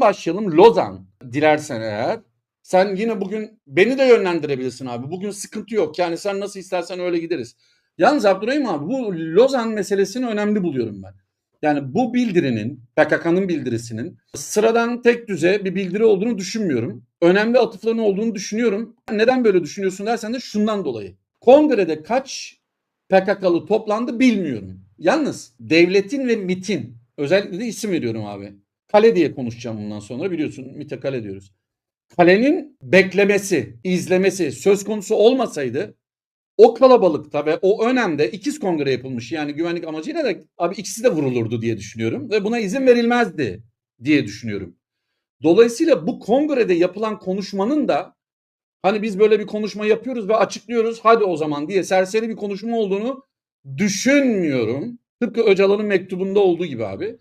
Başlayalım. Lozan dilersen eğer. Sen yine bugün beni de yönlendirebilirsin abi. Bugün sıkıntı yok. Yani sen nasıl istersen öyle gideriz. Yalnız Abdurrahim abi bu Lozan meselesini önemli buluyorum ben. Yani bu bildirinin, PKK'nın bildirisinin sıradan tek düze bir bildiri olduğunu düşünmüyorum. Önemli atıfların olduğunu düşünüyorum. Neden böyle düşünüyorsun dersen de şundan dolayı. Kongrede kaç PKK'lı toplandı bilmiyorum. Yalnız devletin ve MIT'in özellikle de isim veriyorum abi. Kale diye konuşacağım bundan sonra biliyorsun MIT'e kale diyoruz. Kalenin beklemesi, izlemesi söz konusu olmasaydı o kalabalıkta ve o önemde ikiz kongre yapılmış yani güvenlik amacıyla da abi ikisi de vurulurdu diye düşünüyorum ve buna izin verilmezdi diye düşünüyorum. Dolayısıyla bu kongrede yapılan konuşmanın da hani biz böyle bir konuşma yapıyoruz ve açıklıyoruz hadi o zaman diye serseri bir konuşma olduğunu düşünmüyorum. Tıpkı Öcalan'ın mektubunda olduğu gibi abi.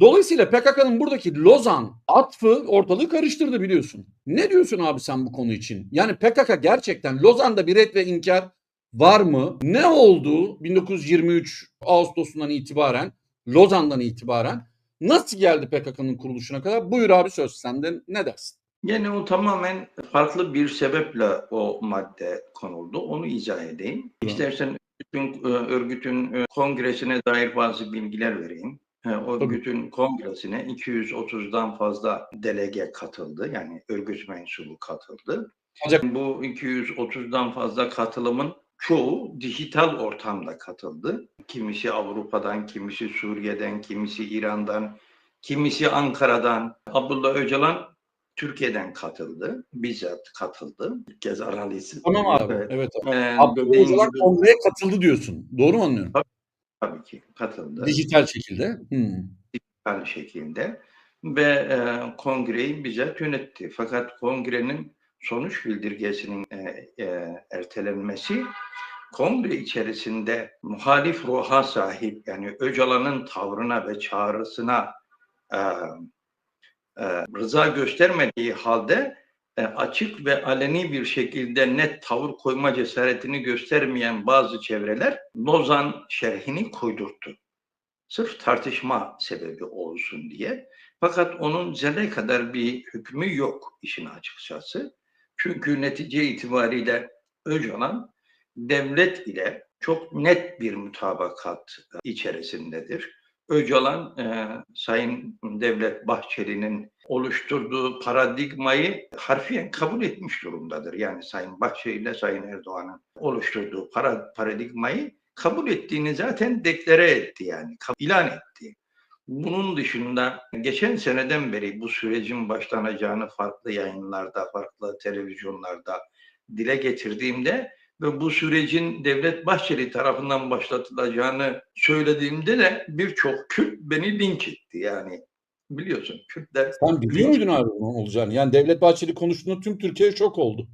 Dolayısıyla PKK'nın buradaki Lozan atfı ortalığı karıştırdı biliyorsun. Ne diyorsun abi sen bu konu için? Yani PKK gerçekten Lozan'da bir ret ve inkar var mı? Ne oldu 1923 Ağustos'undan itibaren, Lozan'dan itibaren? Nasıl geldi PKK'nın kuruluşuna kadar? Buyur abi söz sende ne dersin? Yani o tamamen farklı bir sebeple o madde konuldu. Onu izah edeyim. İstersen bütün e, örgütün e, kongresine dair bazı bilgiler vereyim. O Tabii. örgütün kongresine 230'dan fazla delege katıldı. Yani örgüt mensubu katıldı. Ancak Bu 230'dan fazla katılımın çoğu dijital ortamda katıldı. Kimisi Avrupa'dan, kimisi Suriye'den, kimisi İran'dan, kimisi Ankara'dan. Abdullah Öcalan Türkiye'den katıldı. Bizzat katıldı. İlk kez Aralisi. tamam abi. Evet. Evet. Ee, Abdullah Öcalan gibi kongreye katıldı diyorsun. Doğru mu anlıyorum? tabii ki katıldı. Dijital şekilde. Dijital şekilde ve e, kongreyi bizzat yönetti. Fakat kongrenin sonuç bildirgesinin e, e, ertelenmesi kongre içerisinde muhalif ruha sahip yani Öcalan'ın tavrına ve çağrısına e, e, rıza göstermediği halde e, açık ve aleni bir şekilde net tavır koyma cesaretini göstermeyen bazı çevreler Lozan şerhini koydurttu sırf tartışma sebebi olsun diye. Fakat onun zerre kadar bir hükmü yok işin açıkçası. Çünkü netice itibariyle Öcalan devlet ile çok net bir mutabakat içerisindedir. Öcalan e, Sayın Devlet Bahçeli'nin oluşturduğu paradigmayı harfiyen kabul etmiş durumdadır. Yani Sayın Bahçeli ile Sayın Erdoğan'ın oluşturduğu para, paradigmayı kabul ettiğini zaten deklare etti yani ilan etti. Bunun dışında geçen seneden beri bu sürecin başlanacağını farklı yayınlarda, farklı televizyonlarda dile getirdiğimde ve bu sürecin Devlet Bahçeli tarafından başlatılacağını söylediğimde de birçok Kürt beni linç etti yani. Biliyorsun Kürtler Sen biliyor muydun abi bunun olacağını? Yani Devlet Bahçeli konuştuğunda tüm Türkiye şok oldu.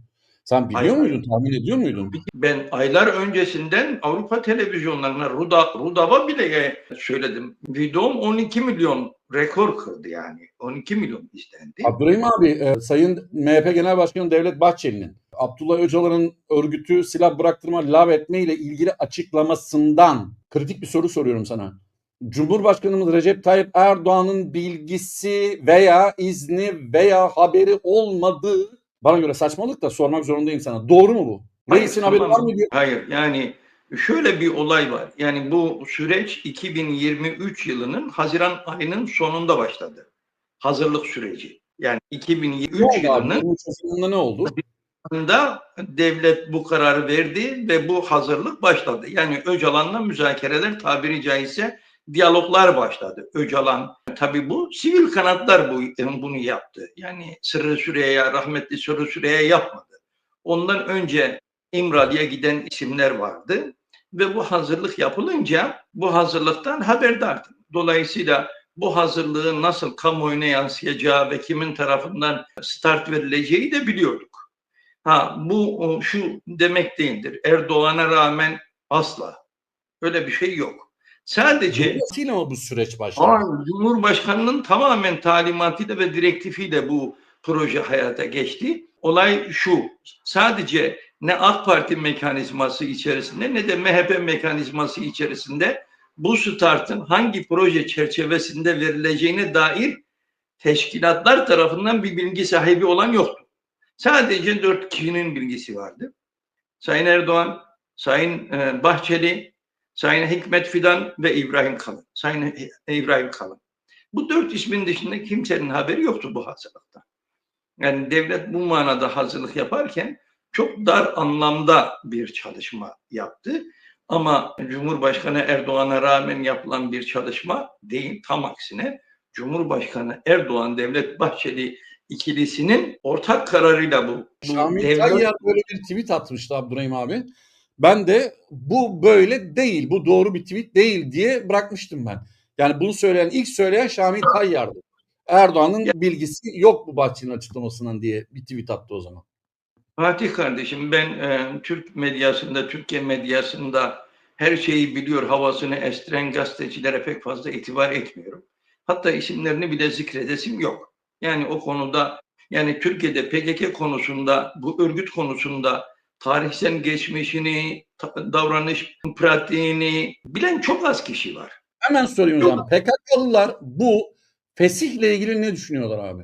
Sen biliyor Hayır, muydun? Tahmin ediyor muydun? Ben aylar öncesinden Avrupa televizyonlarına Ruda, Rudav'a bile söyledim. Videom 12 milyon rekor kırdı yani. 12 milyon izlendi. Abdurrahim abi, e, Sayın MHP Genel Başkanı Devlet Bahçeli'nin Abdullah Öcalan'ın örgütü silah bıraktırma lav etme ile ilgili açıklamasından kritik bir soru soruyorum sana. Cumhurbaşkanımız Recep Tayyip Erdoğan'ın bilgisi veya izni veya haberi olmadığı bana göre saçmalık da sormak zorundayım sana. Doğru mu bu? Hayır, Reisin haberi var mı diyor. Hayır yani şöyle bir olay var. Yani bu süreç 2023 yılının Haziran ayının sonunda başladı. Hazırlık süreci. Yani 2023 Ne abi? yılının sonunda ne oldu? Da devlet bu kararı verdi ve bu hazırlık başladı. Yani Öcalan'la müzakereler tabiri caizse diyaloglar başladı. Öcalan tabii bu sivil kanatlar bu bunu yaptı. Yani Sırrı Süreyya, rahmetli Sırrı Süreyya yapmadı. Ondan önce İmralı'ya giden isimler vardı ve bu hazırlık yapılınca bu hazırlıktan haberdardım. Dolayısıyla bu hazırlığın nasıl kamuoyuna yansıyacağı ve kimin tarafından start verileceği de biliyorduk. Ha bu şu demek değildir. Erdoğan'a rağmen asla öyle bir şey yok. Sadece Dolayısıyla mı bu süreç başladı? Cumhurbaşkanının tamamen talimatıyla ve direktifiyle bu proje hayata geçti. Olay şu, sadece ne AK Parti mekanizması içerisinde ne de MHP mekanizması içerisinde bu startın hangi proje çerçevesinde verileceğine dair teşkilatlar tarafından bir bilgi sahibi olan yoktu. Sadece dört kişinin bilgisi vardı. Sayın Erdoğan, Sayın e, Bahçeli, Sayın Hikmet Fidan ve İbrahim Kalın. Sayın İbrahim Kalın. Bu dört ismin dışında kimsenin haberi yoktu bu hazırlıkta. Yani devlet bu manada hazırlık yaparken çok dar anlamda bir çalışma yaptı. Ama Cumhurbaşkanı Erdoğan'a rağmen yapılan bir çalışma değil. Tam aksine Cumhurbaşkanı Erdoğan Devlet Bahçeli ikilisinin ortak kararıyla bu. bu Şamil devlet- Tayyar böyle bir tweet atmıştı Abdurrahim abi. Ben de bu böyle değil, bu doğru bir tweet değil diye bırakmıştım ben. Yani bunu söyleyen, ilk söyleyen Şamil Tayyar'dı. Erdoğan'ın bilgisi yok bu Bahçeli'nin açıklamasından diye bir tweet attı o zaman. Fatih kardeşim ben e, Türk medyasında, Türkiye medyasında her şeyi biliyor havasını estiren gazetecilere pek fazla itibar etmiyorum. Hatta isimlerini bile zikredesim yok. Yani o konuda yani Türkiye'de PKK konusunda, bu örgüt konusunda tarihsel geçmişini, davranış pratiğini bilen çok az kişi var. Hemen sorayım o zaman. PKK'lılar bu fesihle ilgili ne düşünüyorlar abi?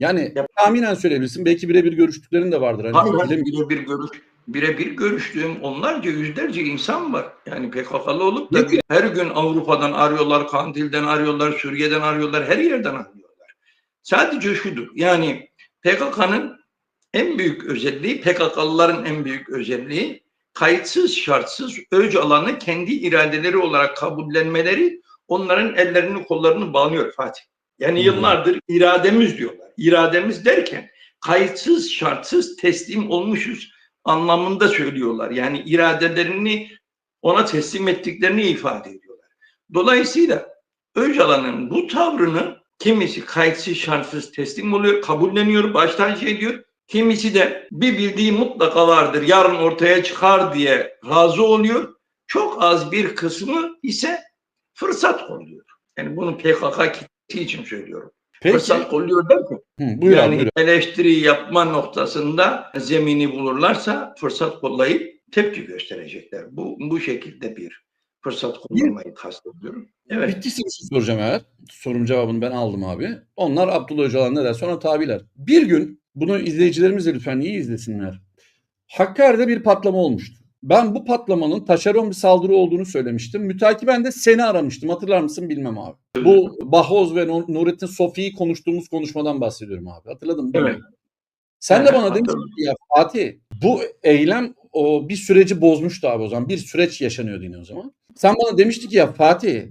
Yani Yap- tahminen söyleyebilirsin. Belki birebir görüştüklerin de vardır. Hani birebir görüş, birebir görüştüğüm onlarca yüzlerce insan var. Yani PKK'lı olup da her gün Avrupa'dan arıyorlar, Kandil'den arıyorlar, Suriye'den arıyorlar, her yerden arıyorlar. Sadece şudur. Yani PKK'nın en büyük özelliği, PKK'lıların en büyük özelliği kayıtsız şartsız Öcalan'ı kendi iradeleri olarak kabullenmeleri onların ellerini kollarını bağlıyor Fatih. Yani yıllardır irademiz diyorlar. İrademiz derken kayıtsız şartsız teslim olmuşuz anlamında söylüyorlar. Yani iradelerini ona teslim ettiklerini ifade ediyorlar. Dolayısıyla Öcalan'ın bu tavrını kimisi kayıtsız şartsız teslim oluyor, kabulleniyor, baştan şey diyor. Kimisi de bir bildiği mutlaka vardır, yarın ortaya çıkar diye razı oluyor. Çok az bir kısmı ise fırsat kolluyor. Yani bunu PKK kitlesi için söylüyorum. Peki. Fırsat kolluyor derken Hı, buyur abi, yani buyur. eleştiri yapma noktasında zemini bulurlarsa fırsat kollayıp tepki gösterecekler. Bu bu şekilde bir fırsat kullanmayı kastediyorum. Evet. Bittiyse soracağım eğer. Sorum cevabını ben aldım abi. Onlar Abdullah Öcalan ne der sonra tabiler. Bir gün bunu izleyicilerimiz de lütfen iyi izlesinler. Hakkari'de bir patlama olmuştu. Ben bu patlamanın taşeron bir saldırı olduğunu söylemiştim. Mütakiben de seni aramıştım. Hatırlar mısın bilmem abi. Bu Bahoz ve Nur- Nurettin Sofi'yi konuştuğumuz konuşmadan bahsediyorum abi. Hatırladın mı? Evet. Sen de bana demiştin ki ya Fatih bu eylem o bir süreci bozmuştu abi o zaman. Bir süreç yaşanıyordu yine o zaman. Sen bana demişti ki ya Fatih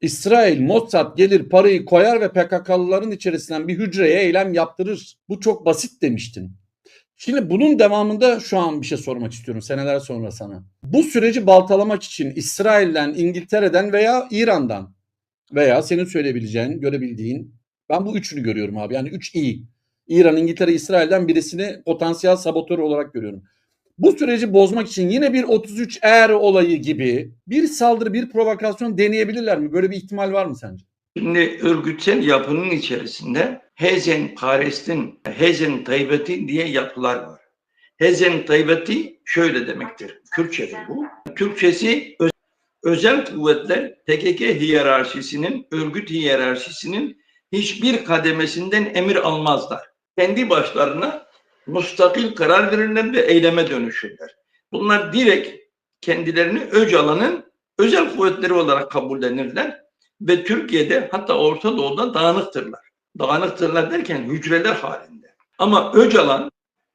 İsrail, Mossad gelir parayı koyar ve PKK'lıların içerisinden bir hücreye eylem yaptırır. Bu çok basit demiştin. Şimdi bunun devamında şu an bir şey sormak istiyorum seneler sonra sana. Bu süreci baltalamak için İsrail'den, İngiltere'den veya İran'dan veya senin söyleyebileceğin, görebildiğin ben bu üçünü görüyorum abi. Yani üç iyi. İran, İngiltere, İsrail'den birisini potansiyel sabotör olarak görüyorum. Bu süreci bozmak için yine bir 33 er olayı gibi bir saldırı, bir provokasyon deneyebilirler mi? Böyle bir ihtimal var mı sence? Şimdi örgütsel yapının içerisinde Hezen Pares'in, Hezen Taybeti diye yapılar var. Hezen Taybeti şöyle demektir. Kürtçedir bu. Türkçesi öz- özel kuvvetler PKK hiyerarşisinin, örgüt hiyerarşisinin hiçbir kademesinden emir almazlar. Kendi başlarına mustakil karar verirler ve eyleme dönüşürler. Bunlar direkt kendilerini Öcalan'ın özel kuvvetleri olarak kabullenirler ve Türkiye'de hatta Orta Doğu'da dağınıktırlar. Dağınıktırlar derken hücreler halinde. Ama Öcalan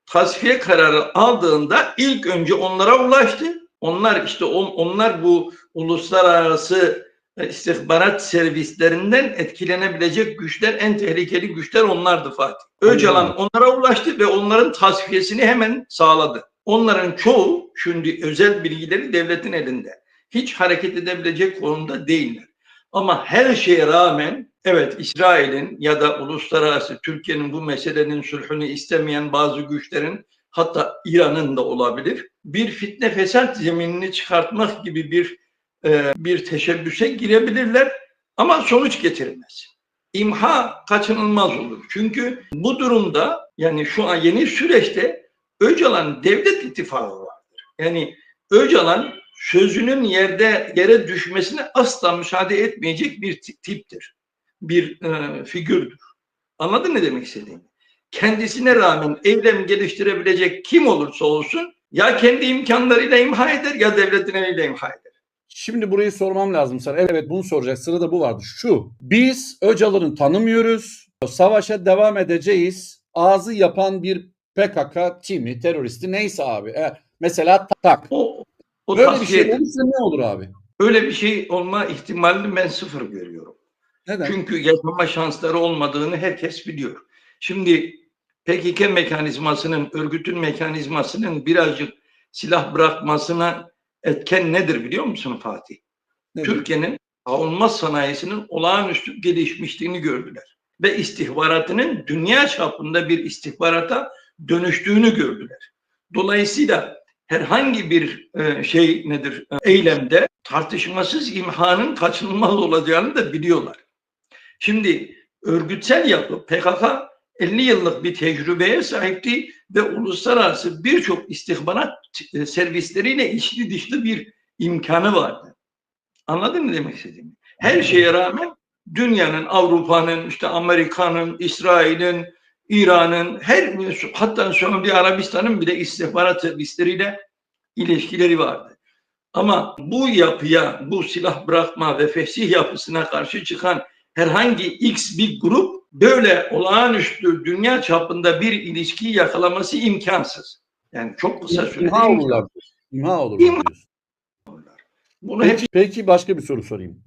tasfiye kararı aldığında ilk önce onlara ulaştı. Onlar işte on- onlar bu uluslararası e, istihbarat servislerinden etkilenebilecek güçler, en tehlikeli güçler onlardı Fatih. Öcalan onlara ulaştı ve onların tasfiyesini hemen sağladı. Onların çoğu şimdi özel bilgileri devletin elinde. Hiç hareket edebilecek konumda değiller. Ama her şeye rağmen evet İsrail'in ya da uluslararası Türkiye'nin bu meselenin sulhunu istemeyen bazı güçlerin hatta İran'ın da olabilir bir fitne fesat zeminini çıkartmak gibi bir e, bir teşebbüse girebilirler ama sonuç getirmez. İmha kaçınılmaz olur. Çünkü bu durumda yani şu an yeni süreçte Öcalan devlet ittifakı vardır. Yani Öcalan sözünün yerde yere düşmesine asla müsaade etmeyecek bir ti- tiptir. Bir e, figürdür. Anladın ne demek istediğimi? Kendisine rağmen eylem geliştirebilecek kim olursa olsun ya kendi imkanlarıyla imha eder ya devletin eliyle imha eder. Şimdi burayı sormam lazım sana. Evet bunu soracak. Sırada bu vardı. Şu. Biz Öcalan'ı tanımıyoruz. Savaşa devam edeceğiz. Ağzı yapan bir PKK timi, teröristi neyse abi. E, mesela tak. O, o Böyle bir şey olursa ne olur abi? Öyle bir şey olma ihtimalini ben sıfır görüyorum. Neden? Çünkü yaşama şansları olmadığını herkes biliyor. Şimdi PKK mekanizmasının, örgütün mekanizmasının birazcık silah bırakmasına etken nedir biliyor musun Fatih? Nedir? Türkiye'nin savunma sanayisinin olağanüstü gelişmişliğini gördüler. Ve istihbaratının dünya çapında bir istihbarata dönüştüğünü gördüler. Dolayısıyla herhangi bir e, şey nedir e, eylemde tartışmasız imhanın kaçınılmaz olacağını da biliyorlar. Şimdi örgütsel yapı PKK 50 yıllık bir tecrübeye sahipti ve uluslararası birçok istihbarat e, servisleriyle içli dışlı bir imkanı vardı. Anladın mı demek istediğimi? Her şeye rağmen dünyanın, Avrupa'nın, işte Amerika'nın, İsrail'in, İran'ın, her hatta Suudi Arabistan'ın bile istihbarat servisleriyle ilişkileri vardı. Ama bu yapıya, bu silah bırakma ve fesih yapısına karşı çıkan herhangi X bir grup böyle olağanüstü dünya çapında bir ilişkiyi yakalaması imkansız. Yani çok kısa sürede İmha olurlar. İmha olur İmha- diyorsun. Bunu hep Peki, peki başka bir soru sorayım.